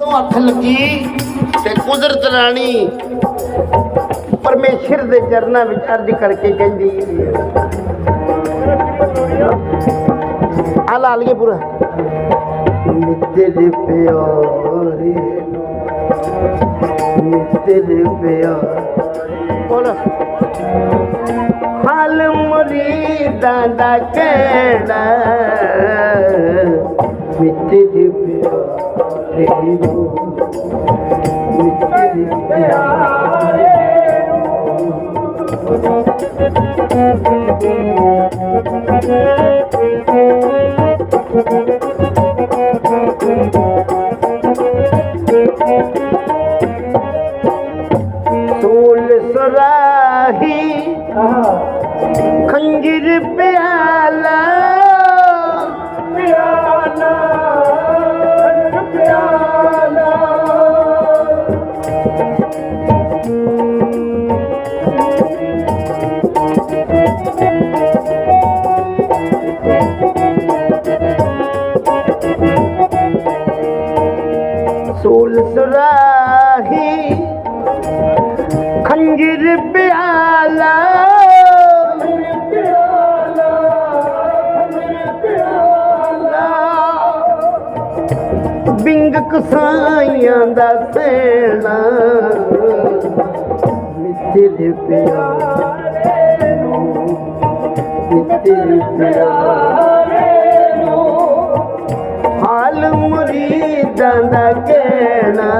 ਤੋਂ ਅੱਖ ਲੱਗੀ ਤੇ ਕੁਦਰਤ ਰਾਣੀ ਪਰਮੇਸ਼ਰ ਦੇ ਚਰਨਾਂ ਵਿੱਚ ਅਰਜ਼ ਕਰਕੇ ਕਹਿੰਦੀ ਆ ਲਾ ਲਈਏ ਪੂਰਾ। ਤੇਰੇ ਪਿਆਰੇ ਨੂੰ ਤੇਰੇ ਪਿਆਰੇ। ਬੋਲ। ਹਾਲ ਮੁਰੀਦਾਂ ਦਾ ਕਹਿਣਾ ਮਿੱਤਰੇ ਪਿਆਰੇ। ਨੂੰ ਮਿੱਤਰੇ ਪਿਆਰੇ ਸੂਲ ਸਰਾਹੀ ਖੰਜਰ ਪਿਆਲਾ। ਬਿੰਗ ਕਸਾਈਆਂ ਦਾ ਸੇਣਾ। ਮਿੱਤਰ ਪਿਆਰੇ ਨੂੰ ਮਿੱਤਰ ਪਿਆਰੇ ਮੁਰੀਦਾਂ ਦਾ ਕਹਿਣਾ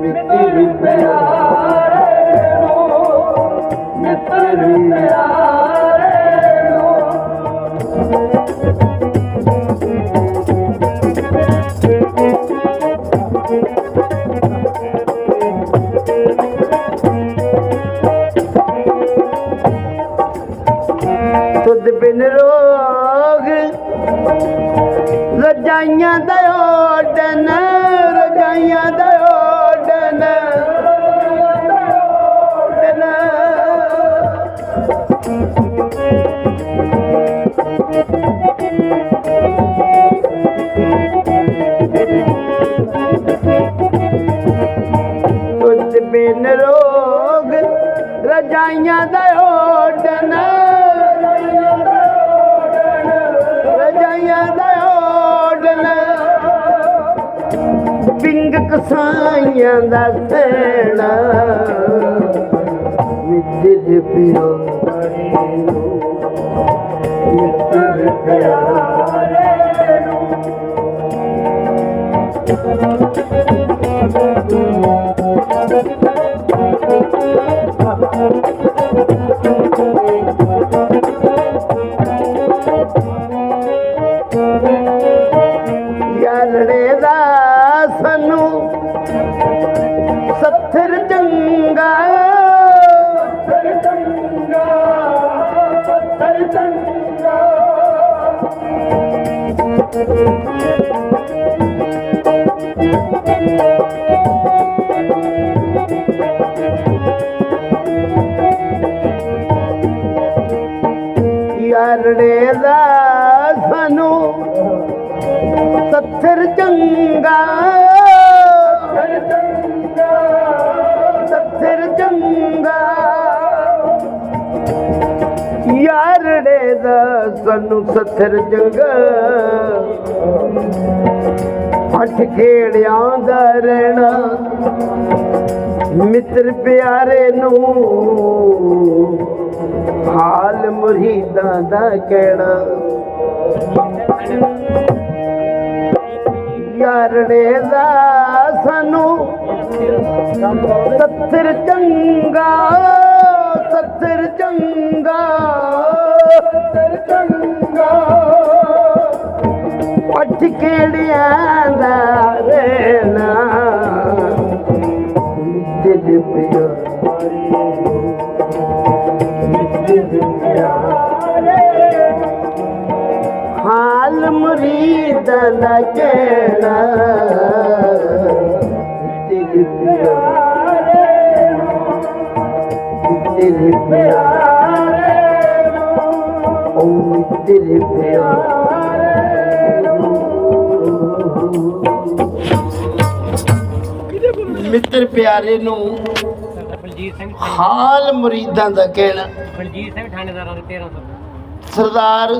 ਮਿੱਤਰ ਪਿਆਰੇ ਨੂੰ ਮਿੱਤਰ ਰਜਾਈਆਂ ਦਾ ਓਡਨ ਰਜਾਈਆਂ ਦਾ ਓਡਨ ਤੁਧ ਬਿਨ ਰੋਗ ਰਜਾਈਆਂ ਦਾ ਓਡਨ ਰਜਾਈਆਂ ਦਾ سائينءَ ديڻ مٺي جي پيا ڳالهه ਸਾਨੂੰ ਯਾਰੜੇ ਦਾ ਸਾਨੂੰ ਸੱਥਰ ਚੰਗਾ ਸਾਨੂੰ ਸੱਥਰ ਚੰਗਾ ਅੱਠ ਖੇੜਿਆਂ ਦਾ ਰਹਿਣਾ, ਮਿੱਤਰ ਪਿਆਰੇ ਨੂੰ ਹਾਲ ਮੁਰੀਦਾਂ ਦਾ ਕਹਿਣਾ। ਯਾਰੜੇ ਦਾ ਸਾਨੂੰ ਸੱਥਰ ਚੰਗਾ ਕਿਹੜਿਆਂ ਦਾ ਰਹਿਣਾ ਦਿਲ ਪਿਆਰੇ ਦਿਲ ਪਿਆਰੇ। ਹਾਲ ਮੁਰੀਦਾਂ ਦਾ ਕਹਿਣਾ ਤੇਰੇ ਪਿਆਰੇ। ਤੇਰੇ ਪਿਆਰੇ। ਓ ਤੇਰੇ ਪਿਆਰੇ। ਮਿੱਤਰ ਪਿਆਰੇ ਨੂੰ ਬਲਜੀਤ ਸਿੰਘ ਹਾਲ ਮੁਰੀਦਾਂ ਦਾ ਕਹਿਣਾ। ਬਲਜੀਤ ਸਿੰਘ ਥਾਣੇਦਾਰਾਂ ਦੇ 1300 ਸਰਦਾਰ